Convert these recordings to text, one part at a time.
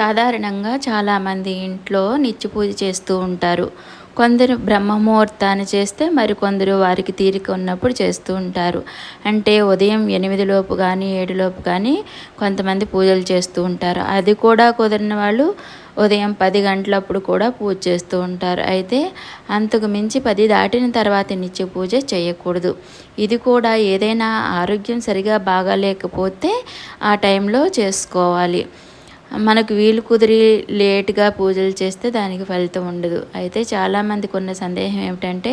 సాధారణంగా చాలామంది ఇంట్లో నిత్య పూజ చేస్తూ ఉంటారు. కొందరు బ్రహ్మముహూర్తాన్ని చేస్తే మరికొందరు వారికి తీరిక ఉన్నప్పుడు చేస్తూ ఉంటారు. అంటే ఉదయం ఎనిమిదిలోపు కానీ ఏడులోపు కానీ కొంతమంది పూజలు చేస్తూ ఉంటారు. అది కూడా కుదిరిన వాళ్ళు ఉదయం పది గంటలప్పుడు కూడా పూజ చేస్తూ ఉంటారు. అయితే అంతకు మించి పది దాటిన తర్వాత నిత్య పూజ చేయకూడదు. ఇది కూడా ఏదైనా ఆరోగ్యం సరిగా బాగాలేకపోతే ఆ టైంలో చేసుకోవాలి. మనకు వీలు కుదిరి లేట్గా పూజలు చేస్తే దానికి ఫలితం ఉండదు. అయితే చాలామందికి ఉన్న సందేహం ఏమిటంటే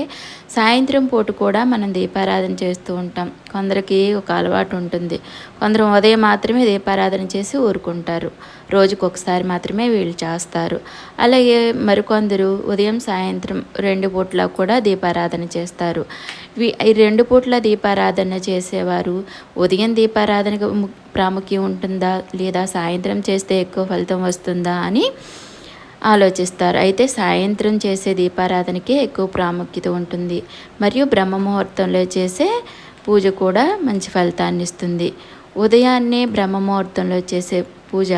సాయంత్రం పూట కూడా మనం దీపారాధన చేస్తూ ఉంటాం. కొందరికి ఒక అలవాటు ఉంటుంది. కొందరు ఉదయం మాత్రమే దీపారాధన చేసి ఊరుకుంటారు. రోజుకు ఒకసారి మాత్రమే వీళ్ళు చేస్తారు. అలాగే మరికొందరు ఉదయం సాయంత్రం రెండు పూట్ల కూడా దీపారాధన చేస్తారు. ఈ రెండు పూట్ల దీపారాధన చేసేవారు. ఉదయం దీపారాధనకు ప్రాముఖ్యం ఉంటుందా? లేదా సాయంత్రం చేస్తే ఎక్కువ ఫలితం వస్తుందా అని ఆలోచిస్తారు. అయితే సాయంత్రం చేసే దీపారాధనకే ఎక్కువ ప్రాముఖ్యత ఉంటుంది. మరియు బ్రహ్మ ముహూర్తంలో చేసే పూజ కూడా మంచి ఫలితాన్ని ఇస్తుంది. ఉదయాన్నే బ్రహ్మ ముహూర్తంలో చేసే పూజ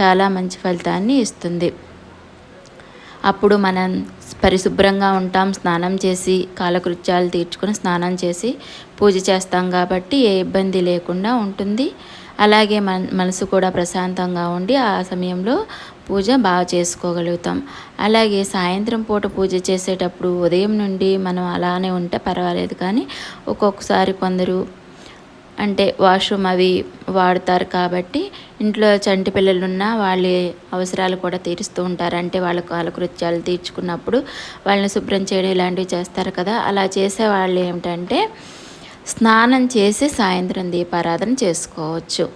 చాలా మంచి ఫలితాన్ని ఇస్తుంది. అప్పుడు మనం పరిశుభ్రంగా ఉంటాం స్నానం చేసి కాలకృత్యాలు తీర్చుకొని స్నానం చేసి పూజ చేస్తాం కాబట్టి ఏ ఇబ్బంది లేకుండా ఉంటుంది. అలాగే మన మనసు కూడా ప్రశాంతంగా ఉండి ఆ సమయంలో పూజ బాగా చేసుకోగలుగుతాం. అలాగే సాయంత్రం పూట పూజ చేసేటప్పుడు ఉదయం నుండి మనం అలానే ఉంటే పర్వాలేదు కానీ ఒక్కొక్కసారి కొందరు అంటే వాష్రూమ్ అవి వాడతారు కాబట్టి ఇంట్లో చంటి పిల్లలు ఉన్నా వాళ్ళ అవసరాలు కూడా తీరుస్తూ ఉంటారు. అంటే వాళ్ళ కాలకృత్యాలు తీర్చుకున్నప్పుడు వాళ్ళని శుభ్రం చేయడం ఇలాంటివి చేస్తారు కదా. అలా చేసే వాళ్ళు ఏమిటంటే స్నానం చేసి సాయంత్రం దీపారాధన చేసుకోవచ్చు.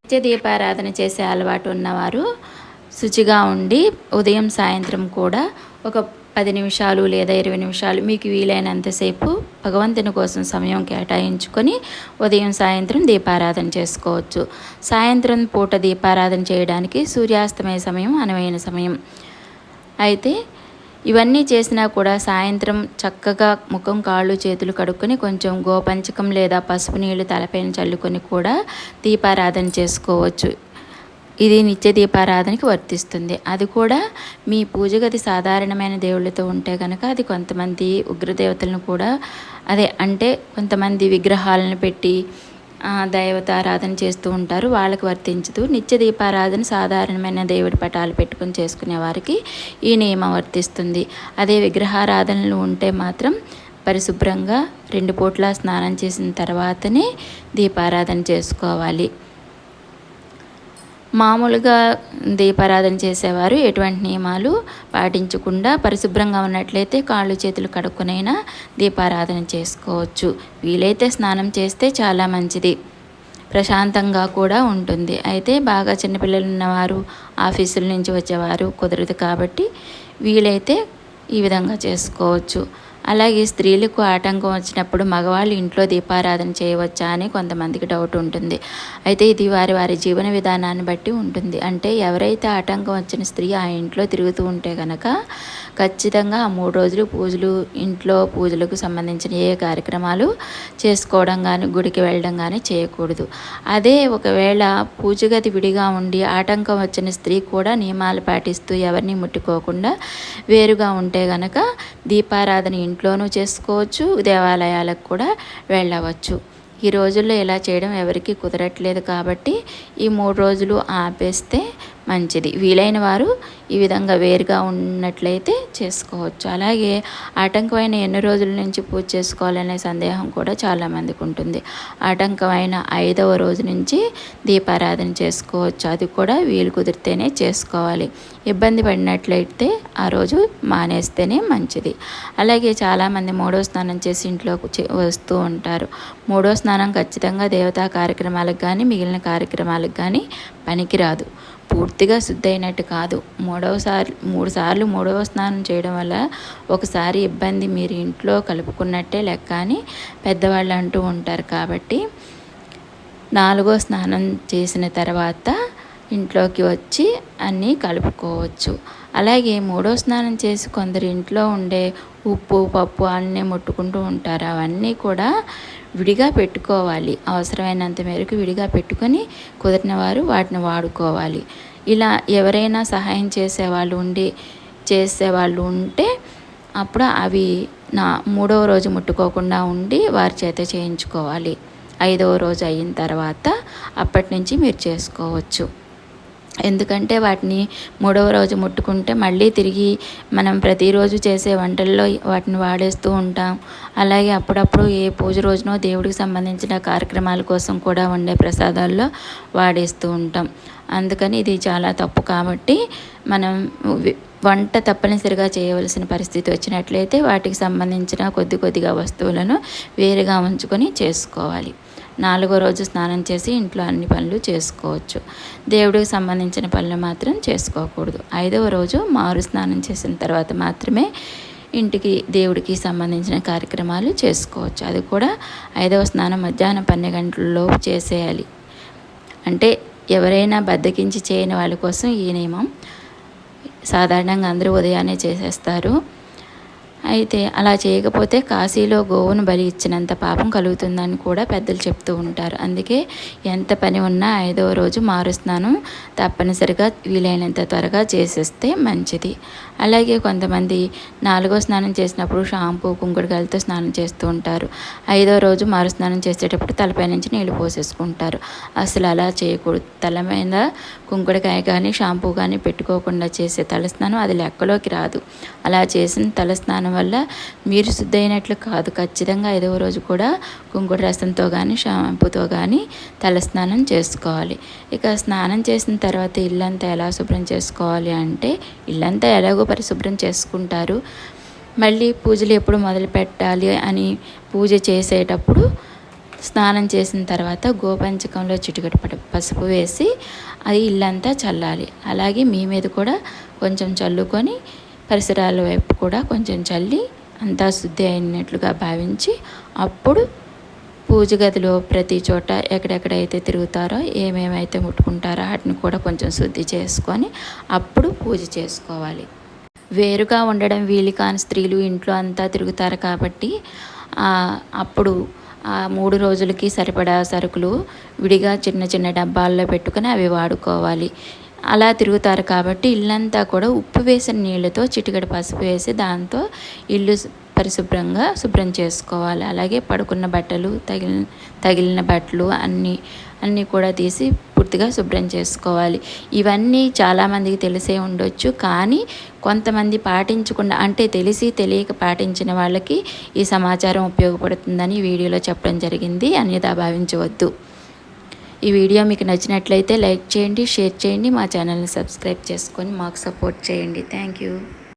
నిత్య దీపారాధన చేసే అలవాటు ఉన్నవారు శుచిగా ఉండి ఉదయం సాయంత్రం కూడా ఒక పది నిమిషాలు లేదా ఇరవై నిమిషాలు మీకు వీలైనంతసేపు భగవంతుని కోసం సమయం కేటాయించుకొని ఉదయం సాయంత్రం దీపారాధన చేసుకోవచ్చు. సాయంత్రం పూట దీపారాధన చేయడానికి సూర్యాస్తమయ సమయం అనువైన సమయం. అయితే ఇవన్నీ చేసినా కూడా సాయంత్రం చక్కగా ముఖం కాళ్ళు చేతులు కడుక్కొని కొంచెం గోపంచకం లేదా పసుపు నీళ్ళు తలపైన చల్లుకొని కూడా దీపారాధన చేసుకోవచ్చు. ఇది నిత్య దీపారాధనకి వర్తిస్తుంది. అది కూడా మీ పూజ గది సాధారణమైన దేవుళ్ళతో ఉంటే కనుక అది కొంతమంది ఉగ్రదేవతలను కూడా అదే అంటే కొంతమంది విగ్రహాలను పెట్టి దైవతారాధన చేస్తూ ఉంటారు. వాళ్ళకి వర్తించదు. నిత్య దీపారాధన సాధారణమైన దేవుడి పటాలు పెట్టుకుని చేసుకునే వారికి ఈ నియమం వర్తిస్తుంది. అదే విగ్రహారాధనలు ఉంటే మాత్రం పరిశుభ్రంగా రెండు పూట్ల స్నానం చేసిన తర్వాతనే దీపారాధన చేసుకోవాలి. మామూలుగా దీపారాధన చేసేవారు ఎటువంటి నియమాలు పాటించకుండా పరిశుభ్రంగా ఉన్నట్లయితే కాళ్ళు చేతులు కడుక్కునైనా దీపారాధన చేసుకోవచ్చు. వీలైతే స్నానం చేస్తే చాలా మంచిది. ప్రశాంతంగా కూడా ఉంటుంది. అయితే బాగా చిన్నపిల్లలు ఉన్నవారు ఆఫీసుల నుంచి వచ్చేవారు కుదరదు కాబట్టి వీలైతే ఈ విధంగా చేసుకోవచ్చు. అలాగే స్త్రీలకు ఆటంకం వచ్చినప్పుడు మగవాళ్ళు ఇంట్లో దీపారాధన చేయవచ్చా అని కొంతమందికి డౌట్ ఉంటుంది. అయితే ఇది వారి వారి జీవన విధానాన్ని బట్టి ఉంటుంది. అంటే ఎవరైతే ఆటంకం వచ్చిన స్త్రీ ఆ ఇంట్లో తిరుగుతూ ఉంటే కనుక ఖచ్చితంగా ఆ మూడు రోజులు పూజలు ఇంట్లో పూజలకు సంబంధించిన ఏ కార్యక్రమాలు చేసుకోవడం కానీ గుడికి వెళ్ళడం కానీ చేయకూడదు. అదే ఒకవేళ పూజ గది విడిగా ఉండి ఆటంకం వచ్చిన స్త్రీ కూడా నియమాలు పాటిస్తూ ఎవరిని ముట్టుకోకుండా వేరుగా ఉంటే గనక దీపారాధన ఇంట్లోనూ చేసుకోవచ్చు దేవాలయాలకు కూడా వెళ్ళవచ్చు. ఈ రోజుల్లో ఇలా చేయడం ఎవరికీ కుదరట్లేదు కాబట్టి ఈ మూడు రోజులు ఆపేస్తే మంచిది. వీలైన వారు ఈ విధంగా వేరుగా ఉన్నట్లయితే చేసుకోవచ్చు. అలాగే ఆటంకమైన ఎన్ని రోజుల నుంచి పూజ చేసుకోవాలనే సందేహం కూడా చాలామందికి ఉంటుంది. ఆటంకమైన ఐదవ రోజు నుంచి దీపారాధన చేసుకోవచ్చు. అది కూడా వీలు కుదిరితేనే చేసుకోవాలి. ఇబ్బంది పడినట్లయితే ఆ రోజు మానేస్తేనే మంచిది. అలాగే చాలామంది మూడో స్నానం చేసి ఇంట్లోకి వస్తూ ఉంటారు. మూడో స్నానం ఖచ్చితంగా దేవతా కార్యక్రమాలకు కానీ మిగిలిన కార్యక్రమాలకు కానీ పనికిరాదు. పూర్తిగా శుద్ధి అయినట్టు కాదు. మూడవసారి మూడు సార్లు మూడవ స్నానం చేయడం వల్ల ఒకసారి ఇబ్బంది మీరు ఇంట్లో కలుపుకున్నట్టే లెక్క అని పెద్దవాళ్ళు అంటూ ఉంటారు కాబట్టి నాలుగో స్నానం చేసిన తర్వాత ఇంట్లోకి వచ్చి అన్నీ కలుపుకోవచ్చు. అలాగే మూడో స్నానం చేసి కొందరు ఇంట్లో ఉండే ఉప్పు పప్పు అన్నీ ముట్టుకుంటూ ఉంటారు. అవన్నీ కూడా విడిగా పెట్టుకోవాలి. అవసరమైనంత మేరకు విడిగా పెట్టుకొని కుదిరిన వారు వాటిని వాడుకోవాలి. ఇలా ఎవరైనా సహాయం చేసేవాళ్ళు ఉండి చేసేవాళ్ళు ఉంటే అప్పుడు అవి నా మూడవ రోజు ముట్టుకోకుండా ఉండి వారి చేత చేయించుకోవాలి. ఐదవ రోజు అయిన తర్వాత అప్పటి నుంచి మీరు చేసుకోవచ్చు. ఎందుకంటే వాటిని మూడవ రోజు ముట్టుకుంటే మళ్ళీ తిరిగి మనం ప్రతిరోజు చేసే వంటల్లో వాటిని వాడేస్తూ ఉంటాం. అలాగే అప్పుడప్పుడు ఏ పూజ రోజునో దేవుడికి సంబంధించిన కార్యక్రమాల కోసం కూడా వండే ప్రసాదాల్లో వాడేస్తూ ఉంటాం. అందుకని ఇది చాలా తప్పు కాబట్టి మనం వంట తప్పనిసరిగా చేయవలసిన పరిస్థితి వచ్చినట్లయితే వాటికి సంబంధించిన కొద్ది కొద్దిగా వస్తువులను వేరుగా ఉంచుకొని చేసుకోవాలి. నాలుగో రోజు స్నానం చేసి ఇంట్లో అన్ని పనులు చేసుకోవచ్చు. దేవుడికి సంబంధించిన పనులు మాత్రం చేసుకోకూడదు. ఐదవ రోజు మారు స్నానం చేసిన తర్వాత మాత్రమే ఇంటికి దేవుడికి సంబంధించిన కార్యక్రమాలు చేసుకోవచ్చు. అది కూడా ఐదవ స్నానం మధ్యాహ్నం పన్నెండు గంటలలోపు చేసేయాలి. అంటే ఎవరైనా బద్దకించి చేయని వాళ్ళ కోసం ఈ నియమం సాధారణంగా అందరూ ఉదయాన్నే చేసేస్తారు. అయితే అలా చేయకపోతే కాశీలో గోవును బలి ఇచ్చినంత పాపం కలుగుతుందని కూడా పెద్దలు చెప్తూ ఉంటారు. అందుకే ఎంత పని ఉన్నా ఐదవ రోజు మారుస్తాను తప్పనిసరిగా వీలైనంత త్వరగా చేసేస్తే మంచిది. అలాగే కొంతమంది నాలుగో స్నానం చేసినప్పుడు షాంపూ కుంకుడుకాయలతో స్నానం చేస్తూ ఉంటారు. ఐదో రోజు మారు స్నానం చేసేటప్పుడు తలపై నుంచి నీళ్ళు పోసేసుకుంటారు. అసలు అలా చేయకూడదు. తల మీద కుంకుడుకాయ కానీ షాంపూ కానీ పెట్టుకోకుండా చేసే తలస్నానం అది లెక్కలోకి రాదు. అలా చేసిన తలస్నానం వల్ల మీరు శుద్ధైనట్లు కాదు. ఖచ్చితంగా ఐదవ రోజు కూడా కుంకుడు రసంతో కానీ షాంపూతో కానీ తలస్నానం చేసుకోవాలి. ఇక స్నానం చేసిన తర్వాత ఇల్లంతా ఎలా శుభ్రం చేసుకోవాలి అంటే ఇల్లంతా ఎలాగో పరిశుభ్రం చేసుకుంటారు. మళ్ళీ పూజలు ఎప్పుడు మొదలు పెట్టాలి అని పూజ చేసేటప్పుడు స్నానం చేసిన తర్వాత గోపంచకంలో చిటికటి పసుపు వేసి అది ఇల్లంతా చల్లాలి. అలాగే మీ మీద కూడా కొంచెం చల్లుకొని పరిసరాల వైపు కూడా కొంచెం చల్లి అంతా శుద్ధి అయినట్లుగా భావించి అప్పుడు పూజ గదిలో ప్రతి చోట ఎక్కడెక్కడైతే తిరుగుతారో ఏమేమైతే ముట్టుకుంటారో వాటిని కూడా కొంచెం శుద్ధి చేసుకొని అప్పుడు పూజ చేసుకోవాలి. వేరుగా ఉండడం వీలు కాని స్త్రీలు ఇంట్లో అంతా తిరుగుతారు కాబట్టి అప్పుడు ఆ మూడు రోజులకి సరిపడా సరుకులు విడిగా చిన్న చిన్న డబ్బాల్లో పెట్టుకొని అవి వాడుకోవాలి. అలా తిరుగుతారు కాబట్టి ఇల్లంతా కూడా ఉప్పు వేసిన నీళ్ళతో చిటికెడ పసుపు వేసి దాంతో ఇల్లు పరిశుభ్రంగా శుభ్రం చేసుకోవాలి. అలాగే పడుకున్న బట్టలు తగిలిన తగిలిన బట్టలు అన్నీ అన్నీ కూడా తీసి పూర్తిగా శుభ్రం చేసుకోవాలి. ఇవన్నీ చాలామందికి తెలిసే ఉండొచ్చు కానీ కొంతమంది పాటించకుండా అంటే తెలిసి తెలియక పాటించిన వాళ్ళకి ఈ సమాచారం ఉపయోగపడుతుందని వీడియోలో చెప్పడం జరిగింది. అన్యథా భావించవద్దు. ఈ వీడియో మీకు నచ్చినట్లయితే లైక్ చేయండి షేర్ చేయండి మా ఛానల్ని సబ్స్క్రైబ్ చేసుకొని మాకు సపోర్ట్ చేయండి. Thank you.